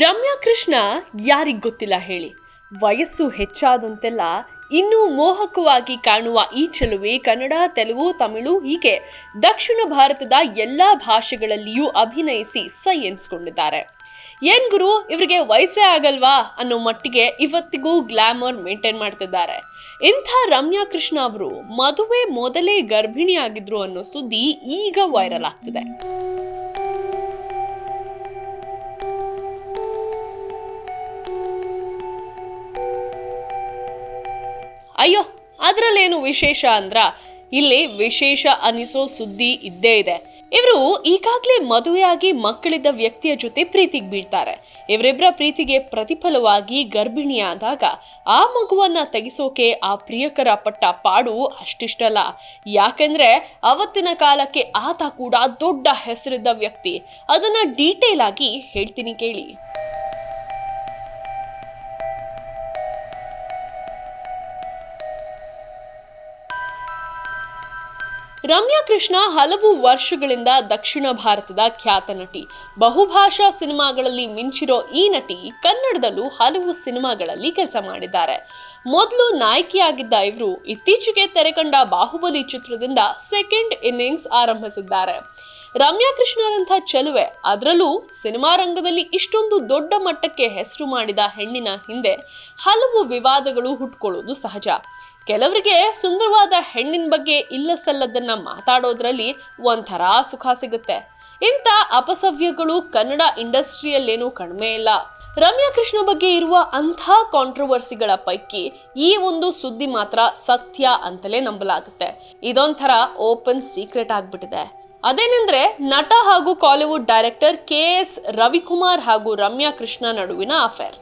ರಮ್ಯಾ ಕೃಷ್ಣ ಯಾರಿಗ್ ಗೊತ್ತಿಲ್ಲ ಹೇಳಿ. ವಯಸ್ಸು ಹೆಚ್ಚಾದಂತೆಲ್ಲ ಇನ್ನೂ ಮೋಹಕವಾಗಿ ಕಾಣುವ ಈ ಚಲುವೆ ಕನ್ನಡ, ತೆಲುಗು, ತಮಿಳು ಹೀಗೆ ದಕ್ಷಿಣ ಭಾರತದ ಎಲ್ಲ ಭಾಷೆಗಳಲ್ಲಿಯೂ ಅಭಿನಯಿಸಿ ಸೈ ಎನ್ಸ್ಕೊಂಡಿದ್ದಾರೆ ಏನ್ ಗುರು, ಇವರಿಗೆ ವಯಸ್ಸೇ ಆಗಲ್ವಾ ಅನ್ನೋ ಮಟ್ಟಿಗೆ ಇವತ್ತಿಗೂ ಗ್ಲಾಮರ್ ಮೇಂಟೈನ್ ಮಾಡ್ತಿದ್ದಾರೆ. ಇಂಥ ರಮ್ಯಾ ಕೃಷ್ಣ ಅವರು ಮದುವೆ ಮೊದಲೇ ಗರ್ಭಿಣಿಯಾಗಿದ್ರು ಅನ್ನೋ ಸುದ್ದಿ ಈಗ ವೈರಲ್ ಆಗ್ತಿದೆ. ಅಯ್ಯೋ, ಅದರಲ್ಲೇನು ವಿಶೇಷ ಅಂದ್ರ? ಇಲ್ಲಿ ವಿಶೇಷ ಅನಿಸೋ ಸುದ್ದಿ ಇದ್ದೇ ಇದೆ. ಇವರು ಈಗಾಗಲೇ ಮದುವೆಯಾಗಿ ಮಕ್ಕಳಿದ್ದ ವ್ಯಕ್ತಿಯ ಜೊತೆ ಪ್ರೀತಿಗೆ ಬೀಳ್ತಾರೆ. ಇವರಿಬ್ಬರ ಪ್ರೀತಿಗೆ ಪ್ರತಿಫಲವಾಗಿ ಗರ್ಭಿಣಿಯಾದಾಗ ಆ ಮಗುವನ್ನ ತೆಗೆಸೋಕೆ ಆ ಪ್ರಿಯಕರ ಪಟ್ಟ ಪಾಡು ಅಷ್ಟಿಷ್ಟಲ್ಲ. ಯಾಕೆಂದ್ರೆ ಅವತ್ತಿನ ಕಾಲಕ್ಕೆ ಆತ ಕೂಡ ದೊಡ್ಡ ಹೆಸರಿದ್ದ ವ್ಯಕ್ತಿ. ಅದನ್ನ ಡೀಟೇಲ್ ಆಗಿ ಹೇಳ್ತೀನಿ ಕೇಳಿ. ರಮ್ಯಾ ಕೃಷ್ಣ ಹಲವು ವರ್ಷಗಳಿಂದ ದಕ್ಷಿಣ ಭಾರತದ ಖ್ಯಾತ ನಟಿ. ಬಹುಭಾಷಾ ಸಿನಿಮಾಗಳಲ್ಲಿ ಮಿಂಚಿರೋ ಈ ನಟಿ ಕನ್ನಡದಲ್ಲೂ ಹಲವು ಸಿನಿಮಾಗಳಲ್ಲಿ ಕೆಲಸ ಮಾಡಿದ್ದಾರೆ. ಮೊದಲು ನಾಯಕಿಯಾಗಿದ್ದ ಇವರು ಇತ್ತೀಚೆಗೆ ತೆರೆಕಂಡ ಬಾಹುಬಲಿ ಚಿತ್ರದಿಂದ ಸೆಕೆಂಡ್ ಇನ್ನಿಂಗ್ಸ್ ಆರಂಭಿಸಿದ್ದಾರೆ. ರಮ್ಯಾ ಕೃಷ್ಣರಂಥ ಚೆಲುವೆ, ಅದರಲ್ಲೂ ಸಿನಿಮಾ ರಂಗದಲ್ಲಿ ಇಷ್ಟೊಂದು ದೊಡ್ಡ ಮಟ್ಟಕ್ಕೆ ಹೆಸರು ಮಾಡಿದ ಹೆಣ್ಣಿನ ಹಿಂದೆ ಹಲವು ವಿವಾದಗಳು ಹುಟ್ಕೊಳ್ಳೋದು ಸಹಜ. ಕೆಲವರಿಗೆ ಸುಂದರವಾದ ಹೆಣ್ಣಿನ ಬಗ್ಗೆ ಇಲ್ಲ ಸಲ್ಲದನ್ನ ಮಾತಾಡೋದ್ರಲ್ಲಿ ಒಂಥರ ಸುಖ ಸಿಗುತ್ತೆ. ಇಂಥ ಅಪಸವ್ಯಗಳು ಕನ್ನಡ ಇಂಡಸ್ಟ್ರಿಯಲ್ಲೇನೂ ಕಡಿಮೆ ಇಲ್ಲ. ರಮ್ಯಾ ಕೃಷ್ಣ ಬಗ್ಗೆ ಇರುವ ಅಂಥ ಕಾಂಟ್ರವರ್ಸಿಗಳ ಪೈಕಿ ಈ ಒಂದು ಸುದ್ದಿ ಮಾತ್ರ ಸತ್ಯ ಅಂತಲೇ ನಂಬಲಾಗುತ್ತೆ. ಇದೊಂಥರ ಓಪನ್ ಸೀಕ್ರೆಟ್ ಆಗ್ಬಿಟ್ಟಿದೆ. ಅದೇನೆಂದ್ರೆ ನಟ ಹಾಗೂ Kollywood director K S Ravikumar ಹಾಗೂ ರಮ್ಯಾ ಕೃಷ್ಣ ನಡುವಿನ ಅಫೇರ್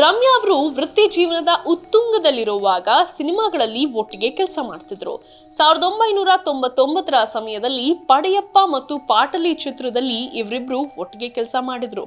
ರಮ್ಯಾ ಅವರು ವೃತ್ತಿ ಜೀವನದ ಉತ್ತುಂಗದಲ್ಲಿರುವಾಗ ಸಿನಿಮಾಗಳಲ್ಲಿ ಒಟ್ಟಿಗೆ ಕೆಲಸ ಮಾಡ್ತಿದ್ರು. ಸಾವಿರದ ಒಂಬೈನೂರ ತೊಂಬತ್ತೊಂಬತ್ತರ ಸಮಯದಲ್ಲಿ ಪಡೆಯಪ್ಪ ಮತ್ತು ಪಾಟಲಿ ಚಿತ್ರದಲ್ಲಿ ಇವರಿಬ್ರು ಒಟ್ಟಿಗೆ ಕೆಲಸ ಮಾಡಿದ್ರು.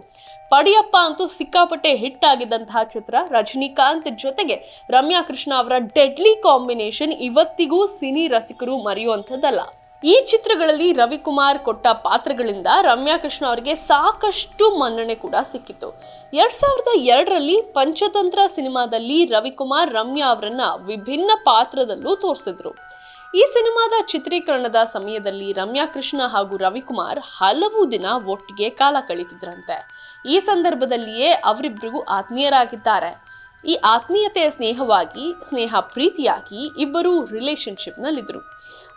ಪಡಿಯಪ್ಪ ಅಂತೂ ಸಿಕ್ಕಾಪಟ್ಟೆ ಹಿಟ್ ಆಗಿದ್ದಂತಹ ಚಿತ್ರ. ರಜನಿಕಾಂತ್ ಜೊತೆಗೆ ರಮ್ಯಾ ಕೃಷ್ಣ ಅವರ ಡೆಡ್ಲಿ ಕಾಂಬಿನೇಷನ್ ಇವತ್ತಿಗೂ ಸಿನಿ ರಸಿಕರು ಮರೆಯುವಂಥದ್ದಲ್ಲ. ಈ ಚಿತ್ರಗಳಲ್ಲಿ ರವಿಕುಮಾರ್ ಕೊಟ್ಟ ಪಾತ್ರಗಳಿಂದ ರಮ್ಯಾ ಕೃಷ್ಣ ಅವರಿಗೆ ಸಾಕಷ್ಟು ಮನ್ನಣೆ ಕೂಡ ಸಿಕ್ಕಿತು ಎರಡ್ ಸಾವಿರದ ಎರಡರಲ್ಲಿ ಪಂಚತಂತ್ರ ಸಿನಿಮಾದಲ್ಲಿ ರವಿಕುಮಾರ್, ರಮ್ಯಾ ಅವರನ್ನ ವಿಭಿನ್ನ ಪಾತ್ರದಲ್ಲೂ ತೋರಿಸಿದ್ರು. ಈ ಸಿನಿಮಾದ ಚಿತ್ರೀಕರಣದ ಸಮಯದಲ್ಲಿ ರಮ್ಯಾ ಕೃಷ್ಣ ಹಾಗೂ ರವಿಕುಮಾರ್ ಹಲವು ದಿನ ಒಟ್ಟಿಗೆ ಕಾಲ ಕಳೀತಿದ್ರಂತೆ. ಈ ಸಂದರ್ಭದಲ್ಲಿಯೇ ಅವರಿಬ್ಬರಿಗೂ ಆತ್ಮೀಯರಾಗಿದ್ದಾರೆ. ಈ ಆತ್ಮೀಯತೆಯ ಸ್ನೇಹವಾಗಿ, ಸ್ನೇಹ ಪ್ರೀತಿಯಾಗಿ ಇಬ್ಬರು ರಿಲೇಶನ್ಶಿಪ್ನಲ್ಲಿದ್ರು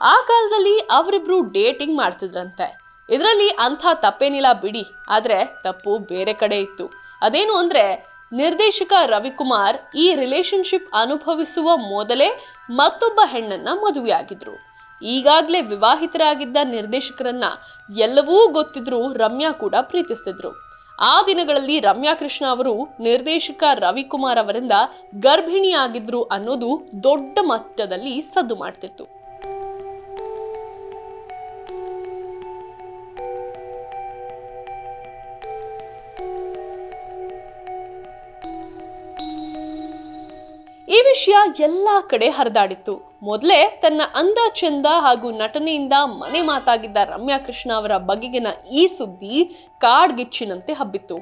ಆ ಕಾಲದಲ್ಲಿ ಅವರಿಬ್ರು ಡೇಟಿಂಗ್ ಮಾಡ್ತಿದ್ರಂತೆ. ಇದರಲ್ಲಿ ಅಂಥ ತಪ್ಪೇನಿಲ್ಲ ಬಿಡಿ, ಆದರೆ ತಪ್ಪು ಬೇರೆ ಕಡೆ ಇತ್ತು. ಅದೇನು ಅಂದರೆ, ನಿರ್ದೇಶಕ ರವಿಕುಮಾರ್ ಈ ರಿಲೇಶನ್ಶಿಪ್ ಅನುಭವಿಸುವ ಮೊದಲೇ ಮತ್ತೊಬ್ಬ ಹೆಣ್ಣನ್ನ ಮದುವೆಯಾಗಿದ್ರು. ಈಗಾಗಲೇ ವಿವಾಹಿತರಾಗಿದ್ದ ನಿರ್ದೇಶಕರನ್ನ ಎಲ್ಲವೂ ಗೊತ್ತಿದ್ರು ರಮ್ಯಾ ಕೂಡ ಪ್ರೀತಿಸ್ತಿದ್ರು. ಆ ದಿನಗಳಲ್ಲಿ ರಮ್ಯಾ ಕೃಷ್ಣ ಅವರು ನಿರ್ದೇಶಕ ರವಿಕುಮಾರ್ ಅವರಿಂದ ಗರ್ಭಿಣಿಯಾಗಿದ್ರು ಅನ್ನೋದು ದೊಡ್ಡ ಮಟ್ಟದಲ್ಲಿ ಸದ್ದು ಮಾಡ್ತಿತ್ತು. ಈ ವಿಷಯ ಎಲ್ಲ ಕಡೆ ಹರಿದಾಡಿತ್ತು. ಮೊದಲೇ ತನ್ನ ಅಂದ ಚಂದ ಹಾಗೂ ನಟನೆಯಿಂದ ಮನೆ ಮಾತಾಗಿದ್ದ ರಮ್ಯಾ ಕೃಷ್ಣ ಅವರ ಬಗೆಗಿನ ಈ ಸುದ್ದಿ ಕಾಡ್ಗಿಚ್ಚಿನಂತೆ ಹಬ್ಬಿತ್ತು.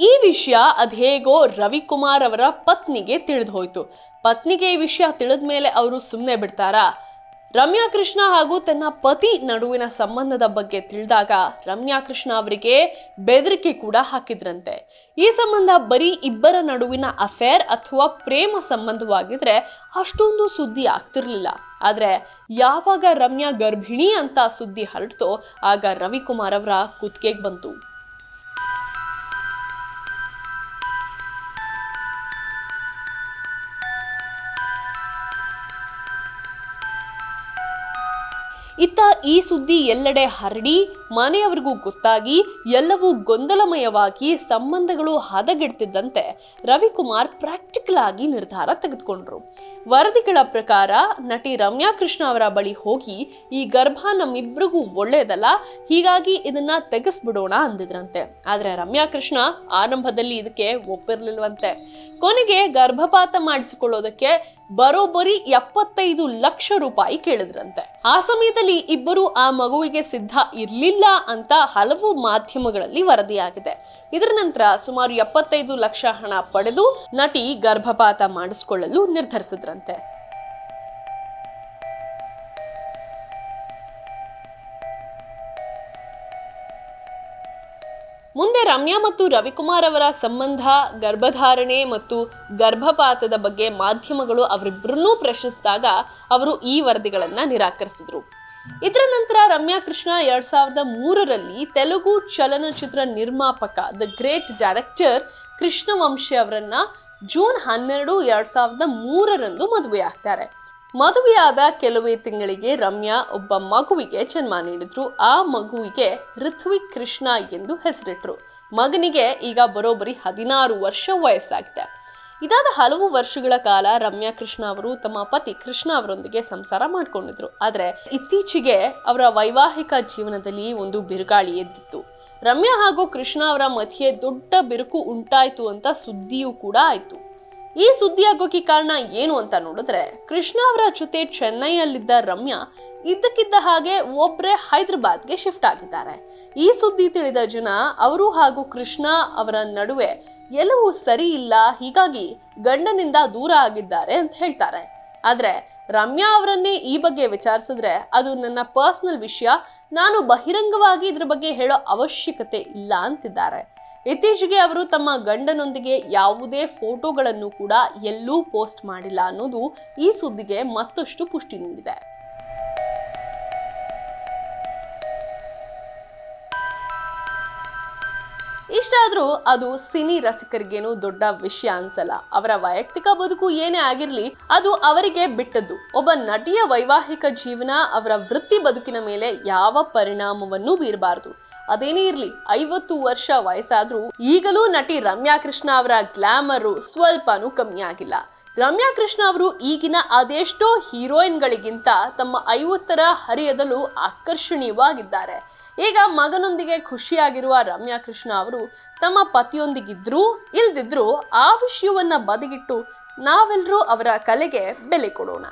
ಈ ವಿಷಯ ಅದೇಗೋ ರವಿಕುಮಾರ್ ಅವರ ಪತ್ನಿಗೆ ತಿಳಿದು ಹೋಯಿತು. ಪತ್ನಿಗೆ ಈ ವಿಷಯ ತಿಳಿದ ಮೇಲೆ ಅವರು ಸುಮ್ಮನೆ ಬಿಡ್ತಾರಾ? ರಮ್ಯಾ ಕೃಷ್ಣ ಹಾಗೂ ತನ್ನ ಪತಿ ನಡುವಿನ ಸಂಬಂಧದ ಬಗ್ಗೆ ತಿಳಿದಾಗ ರಮ್ಯಾ ಕೃಷ್ಣ ಅವರಿಗೆ ಬೆದರಿಕೆ ಕೂಡ ಹಾಕಿದ್ರಂತೆ. ಈ ಸಂಬಂಧ ಬರೀ ಇಬ್ಬರ ನಡುವಿನ ಅಫೇರ್ ಅಥವಾ ಪ್ರೇಮ ಸಂಬಂಧವಾಗಿದ್ರೆ ಅಷ್ಟೊಂದು ಸುದ್ದಿ ಆಗ್ತಿರ್ಲಿಲ್ಲ. ಆದ್ರೆ ಯಾವಾಗ ರಮ್ಯಾ ಗರ್ಭಿಣಿ ಅಂತ ಸುದ್ದಿ ಹರಡ್ತೋ, ಆಗ ರವಿಕುಮಾರ್ ಅವರ ಕುತ್ತಿಗೆಗೆ ಬಂತು. ಇತ್ತ ಈ ಸುದ್ದಿ ಎಲ್ಲೆಡೆ ಹರಡಿ ಮನೆಯವರಿಗೂ ಗೊತ್ತಾಗಿ ಎಲ್ಲವೂ ಗೊಂದಲಮಯವಾಗಿ ಸಂಬಂಧಗಳು ಹದಗೆಡ್ತಿದ್ದಂತೆ ರವಿಕುಮಾರ್ ಪ್ರಾಕ್ಟಿಕಲ್ ಆಗಿ ನಿರ್ಧಾರ ತೆಗೆದುಕೊಂಡ್ರು. ವರದಿಗಳ ಪ್ರಕಾರ ನಟಿ ರಮ್ಯಾ ಕೃಷ್ಣ ಅವರ ಬಳಿ ಹೋಗಿ ಈ ಗರ್ಭ ನಮ್ಮಿಬ್ಬರಿಗೂ ಒಳ್ಳೆಯದಲ್ಲ, ಹೀಗಾಗಿ ಇದನ್ನ ತೆಗೆಸ್ಬಿಡೋಣ ಅಂದಿದ್ರಂತೆ. ಆದರೆ ರಮ್ಯಾ ಕೃಷ್ಣ ಆರಂಭದಲ್ಲಿ ಇದಕ್ಕೆ ಒಪ್ಪಿರ್ಲಿಲ್ವಂತೆ. ಕೊನೆಗೆ ಗರ್ಭಪಾತ ಮಾಡಿಸಿಕೊಳ್ಳೋದಕ್ಕೆ ಬರೋಬ್ಬರಿ ಎಪ್ಪತ್ತೈದು ಲಕ್ಷ ರೂಪಾಯಿ ಕೇಳಿದ್ರಂತೆ. ಆ ಸಮಯದಲ್ಲಿ ಇಬ್ಬರು ಆ ಮಗುವಿಗೆ ಸಿದ್ಧ ಇರ್ಲಿಲ್ಲ ಅಂತ ಹಲವು ಮಾಧ್ಯಮಗಳಲ್ಲಿ ವರದಿಯಾಗಿದೆ. ಇದರ ನಂತರ ಸುಮಾರು ಎಪ್ಪತ್ತೈದು ಲಕ್ಷ ಹಣ ಪಡೆದು ನಟಿ ಗರ್ಭಪಾತ ಮಾಡಿಸಿಕೊಳ್ಳಲು ನಿರ್ಧರಿಸಿದ್ರಂತೆ. ರಮ್ಯಾ ಮತ್ತು ರವಿಕುಮಾರ್ ಅವರ ಸಂಬಂಧ, ಗರ್ಭಧಾರಣೆ ಮತ್ತು ಗರ್ಭಪಾತದ ಬಗ್ಗೆ ಮಾಧ್ಯಮಗಳು ಅವರಿಬ್ಬರನ್ನೂ ಪ್ರಶ್ನಿಸಿದಾಗ ಅವರು ಈ ವರದಿಗಳನ್ನ ನಿರಾಕರಿಸಿದ್ರು. ಇದರ ನಂತರ ರಮ್ಯಾ ಕೃಷ್ಣ ಎರಡ್ ಸಾವಿರದ ಮೂರರಲ್ಲಿ ತೆಲುಗು ಚಲನಚಿತ್ರ ನಿರ್ಮಾಪಕ, ದ ಗ್ರೇಟ್ ಡೈರೆಕ್ಟರ್ ಕೃಷ್ಣವಂಶಿ ಅವರನ್ನ ಜೂನ್ ಹನ್ನೆರಡು ಎರಡ್ ಸಾವಿರದ ಮೂರರಂದು ಮದುವೆಯಾಗ್ತಾರೆ. ಮದುವೆಯಾದ ಕೆಲವೇ ತಿಂಗಳಿಗೆ ರಮ್ಯಾ ಒಬ್ಬ ಮಗುವಿಗೆ ಜನ್ಮ ನೀಡಿದ್ರು. ಆ ಮಗುವಿಗೆ ಋತ್ವಿಕ್ ಕೃಷ್ಣ ಎಂದು ಹೆಸರಿಟ್ರು. ಮಗನಿಗೆ ಈಗ ಬರೋಬ್ಬರಿ ಹದಿನಾರು ವರ್ಷ ವಯಸ್ಸಾಗಿದೆ. ಇದಾದ ಹಲವು ವರ್ಷಗಳ ಕಾಲ ರಮ್ಯಾ ಕೃಷ್ಣ ಅವರು ತಮ್ಮ ಪತಿ ಕೃಷ್ಣ ಅವರೊಂದಿಗೆ ಸಂಸಾರ ಮಾಡಿಕೊಂಡಿದ್ರು. ಆದರೆ ಇತ್ತೀಚೆಗೆ ಅವರ ವೈವಾಹಿಕ ಜೀವನದಲ್ಲಿ ಒಂದು ಬಿರುಗಾಳಿ ಎದ್ದಿತ್ತು. ರಮ್ಯಾ ಹಾಗೂ ಕೃಷ್ಣ ಅವರ ಮಧ್ಯೆ ದೊಡ್ಡ ಬಿರುಕು ಉಂಟಾಯಿತು ಅಂತ ಸುದ್ದಿಯೂ ಕೂಡ ಆಯಿತು. ಈ ಸುದ್ದಿ ಆಗೋಕೆ ಕಾರಣ ಏನು ಅಂತ ನೋಡಿದ್ರೆ, ಕೃಷ್ಣ ಅವರ ಜೊತೆ ಚೆನ್ನೈಯಲ್ಲಿದ್ದ ರಮ್ಯಾ ಇದ್ದಕ್ಕಿದ್ದ ಹಾಗೆ ಒಬ್ಬರೇ ಹೈದರಾಬಾದ್ಗೆ ಶಿಫ್ಟ್ ಆಗಿದ್ದಾರೆ. ಈ ಸುದ್ದಿ ತಿಳಿದ ಜನ ಅವರು ಹಾಗೂ ಕೃಷ್ಣ ಅವರ ನಡುವೆ ಎಲ್ಲವೂ ಸರಿ ಇಲ್ಲ, ಹೀಗಾಗಿ ಗಂಡನಿಂದ ದೂರ ಆಗಿದ್ದಾರೆ ಅಂತ ಹೇಳ್ತಾರೆ. ಆದ್ರೆ ರಮ್ಯಾ ಅವರನ್ನೇ ಈ ಬಗ್ಗೆ ವಿಚಾರಿಸಿದ್ರೆ ಅದು ನನ್ನ ಪರ್ಸನಲ್ ವಿಷಯ, ನಾನು ಬಹಿರಂಗವಾಗಿ ಇದ್ರ ಬಗ್ಗೆ ಹೇಳೋ ಅವಶ್ಯಕತೆ ಇಲ್ಲ ಅಂತಿದ್ದಾರೆ. ಇತ್ತೀಚೆಗೆ ಅವರು ತಮ್ಮ ಗಂಡನೊಂದಿಗೆ ಯಾವುದೇ ಫೋಟೋಗಳನ್ನು ಕೂಡ ಎಲ್ಲೂ ಪೋಸ್ಟ್ ಮಾಡಿಲ್ಲ ಅನ್ನೋದು ಈ ಸುದ್ದಿಗೆ ಮತ್ತಷ್ಟು ಪುಷ್ಟಿ ನೀಡಿದೆ. ಇಷ್ಟಾದ್ರೂ ಅದು ಸಿನಿ ರಸಿಕರಿಗೇನು ದೊಡ್ಡ ವಿಷಯ ಅನ್ಸಲ್ಲ. ಅವರ ವೈಯಕ್ತಿಕ ಬದುಕು ಏನೇ ಆಗಿರಲಿ, ಅದು ಅವರಿಗೆ ಬಿಟ್ಟದ್ದು. ಒಬ್ಬ ನಟಿಯ ವೈವಾಹಿಕ ಜೀವನ, ಅವರ ವೃತ್ತಿ ಬದುಕಿನ ಮೇಲೆ ಯಾವ ಪರಿಣಾಮವನ್ನು ಬೀರಬಾರದು. ಅದೇನೇ ಇರಲಿ, ಐವತ್ತು ವರ್ಷ ವಯಸ್ಸಾದರೂ ಈಗಲೂ ನಟಿ ರಮ್ಯಾ ಕೃಷ್ಣ ಅವರ ಗ್ಲಾಮರು ಸ್ವಲ್ಪನೂ ಕಮ್ಮಿ ಆಗಿಲ್ಲ. ರಮ್ಯಾ ಕೃಷ್ಣ ಅವರು ಈಗಿನ ಅದೆಷ್ಟೋ ಹೀರೋಯಿನ್ಗಳಿಗಿಂತ ತಮ್ಮ ಐವತ್ತರ ಹರಿಯದಲು ಆಕರ್ಷಣೀಯವಾಗಿದ್ದಾರೆ. ಈಗ ಮಗನೊಂದಿಗೆ ಖುಷಿಯಾಗಿರುವ ರಮ್ಯಾ ಕೃಷ್ಣ ಅವರು ತಮ್ಮ ಪತಿಯೊಂದಿಗಿದ್ರೂ ಇಲ್ದಿದ್ರೂ ಆ ವಿಷಯವನ್ನ ಬದಿಗಿಟ್ಟು ನಾವೆಲ್ಲರೂ ಅವರ ಕಲೆಗೆ ಬೆಲೆ ಕೊಡೋಣ.